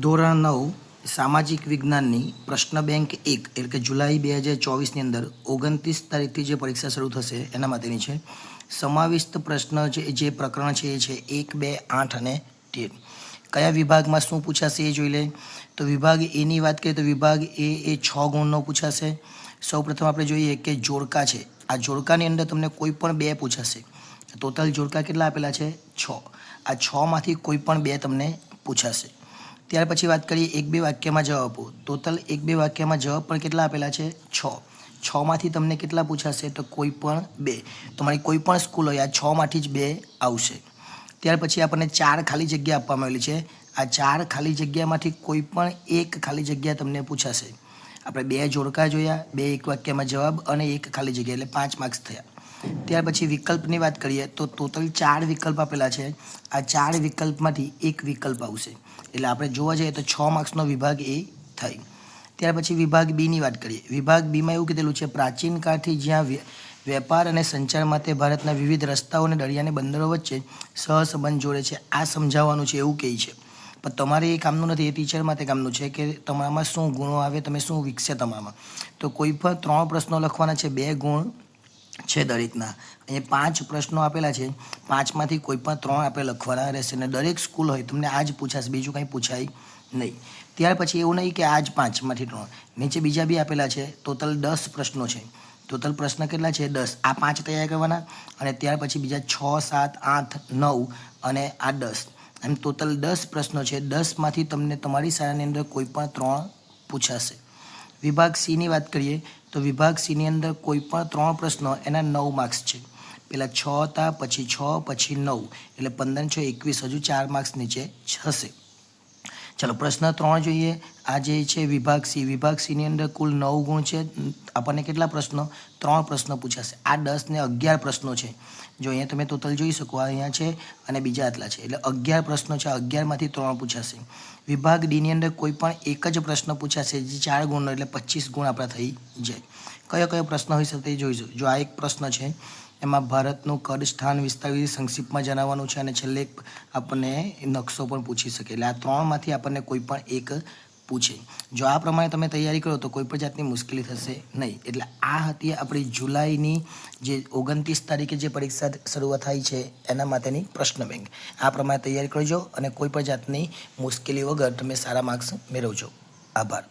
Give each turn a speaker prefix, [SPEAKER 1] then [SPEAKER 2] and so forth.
[SPEAKER 1] ધોરણ નવ, સામાજિક વિજ્ઞાનની પ્રશ્ન બેંક એક, એટલે કે જુલાઈ બે હજાર ચોવીસની અંદર ઓગણત્રીસ તારીખથી જે પરીક્ષા શરૂ થશે, એના માટેની છે. સમાવિષ્ટ પ્રશ્ન જે જે પ્રકરણ છે એ છે એક, બે, આઠ અને તેર. કયા વિભાગમાં શું પૂછાશે એ જોઈ લે. તો વિભાગ એની વાત કરીએ તો વિભાગ એ એ છ ગુણનો પૂછાશે. સૌપ્રથમ આપણે જોઈએ કે જોડકા છે. આ જોડકાની અંદર તમને કોઈ પણ બે પૂછાશે. ટોટલ જોડકા કેટલા આપેલા છે? છ. આ છમાંથી કોઈ પણ બે તમને પૂછાશે. ત્યાર પછી વાત કરીએ એક બે વાક્યમાં જવાબ. આપો ટોટલ એક બે વાક્યમાં જવાબ પણ કેટલા આપેલા છે? છ. છમાંથી તમને કેટલા પૂછાશે તો કોઈ પણ બે. તમારી કોઈ પણ સ્કૂલ હોય આ છમાંથી જ બે આવશે. ત્યાર પછી આપણને ચાર ખાલી જગ્યા આપવામાં આવેલી છે. આ ચાર ખાલી જગ્યામાંથી કોઈ પણ એક ખાલી જગ્યા તમને પૂછાશે. આપણે બે જોડકા જોયા, બે એક વાક્યમાં જવાબ અને એક ખાલી જગ્યા એટલે પાંચ માર્ક્સ થયા. ત્યાર પછી વિકલ્પની વાત કરીએ તો ટોટલ ચાર વિકલ્પ આપેલા છે. આ ચાર વિકલ્પમાંથી એક વિકલ્પ આવશે. એટલે આપણે જોવા જઈએ તો છ માર્ક્સનો વિભાગ એ થઈ. ત્યાર પછી વિભાગ બીની વાત કરીએ. વિભાગ બીમાં એવું કીધેલું છે, પ્રાચીન કાળથી જ્યાં વેપાર અને સંચાર માટે ભારતના વિવિધ રસ્તાઓ અને દરિયાને બંદરો વચ્ચે સહસંબંધ જોડે છે. આ સમજાવવાનું છે એવું કહે છે. પણ તમારે એ કામનું નથી, એ ટીચર માટે કામનું છે કે તમારામાં શું ગુણો આવે, તમે શું વિકસે તમારામાં? તો કોઈ પણ ત્રણ પ્રશ્નો લખવાના છે, બે ગુણ છે દરેકના. અહીંયા પાંચ પ્રશ્નો આપેલા છે. પાંચમાંથી કોઈ પણ ત્રણ આપણે લખવાના રહેશે અને દરેક સ્કૂલ હોય, તમને આ જ પૂછાશે, બીજું કંઈ પૂછાય નહીં. ત્યાર પછી એવું નહીં કે આ જ પાંચમાંથી ત્રણ. નીચે બીજા બી આપેલા છે. ટોટલ દસ પ્રશ્નો છે. ટોટલ પ્રશ્ન કેટલા છે? દસ. આ પાંચ તૈયાર કરવાના અને ત્યાર પછી બીજા છ, સાત, આઠ, નવ અને આ દસ. એમ ટોટલ દસ પ્રશ્નો છે. દસમાંથી તમને તમારી શાળાની અંદર કોઈ પણ ત્રણ પૂછાશે. વિભાગ સીની વાત કરીએ, તો વિભાગ સીની અંદર કોઈ પણ ત્રણ પ્રશ્નો એના નવ માર્ક્સ છે. પહેલાં છ હતા, પછી છ, પછી નવ. એટલે પંદર છ, એકવીસ, હજુ ચાર માર્ક્સ નીચે હશે. ચલો, પ્રશ્ન ત્રણ જોઈએ. આ જે છે વિભાગ સી. વિભાગ સીની અંદર કુલ નવ ગુણ છે. આપણને કેટલા પ્રશ્નો? ત્રણ પ્રશ્નો પૂછાશે. આ દસ ને અગિયાર પ્રશ્નો છે. જો અહીંયા તમે ટોટલ જોઈ શકો અહીંયા છે અને બીજા આટલા છે. એટલે અગિયાર પ્રશ્નો છે. અગિયારમાંથી ત્રણ પૂછાશે. વિભાગ ડીની અંદર કોઈ પણ એક જ પ્રશ્ન પૂછાશે જે ચાર ગુણનો, એટલે પચીસ ગુણ આપણા થઈ જાય. કયો કયો પ્રશ્ન હોઈ શકે તે જોઈશું. જો આ એક પ્રશ્ન છે એમાં ભારતનું કદ સ્થાન વિસ્તાર સંક્ષિપ્તમાં જણાવવાનું છે અને છેલ્લે આપણને નકશો પણ પૂછી શકે. એટલે આ ત્રણમાંથી આપણને કોઈ પણ એક પૂછે. જો આ પ્રમાણે તમે તૈયારી કરો તો કોઈ પણ જાતની મુશ્કેલી થશે નહીં. એટલે આ હતી આપણી જુલાઈની જે ઓગણત્રીસ તારીખે જે પરીક્ષા શરૂઆત થાય છે એના માટેની પ્રશ્ન બેંક. આ પ્રમાણે તૈયારી કરજો અને કોઈ પણ જાતની મુશ્કેલી વગર તમે સારા માર્ક્સ મેળવજો. આભાર.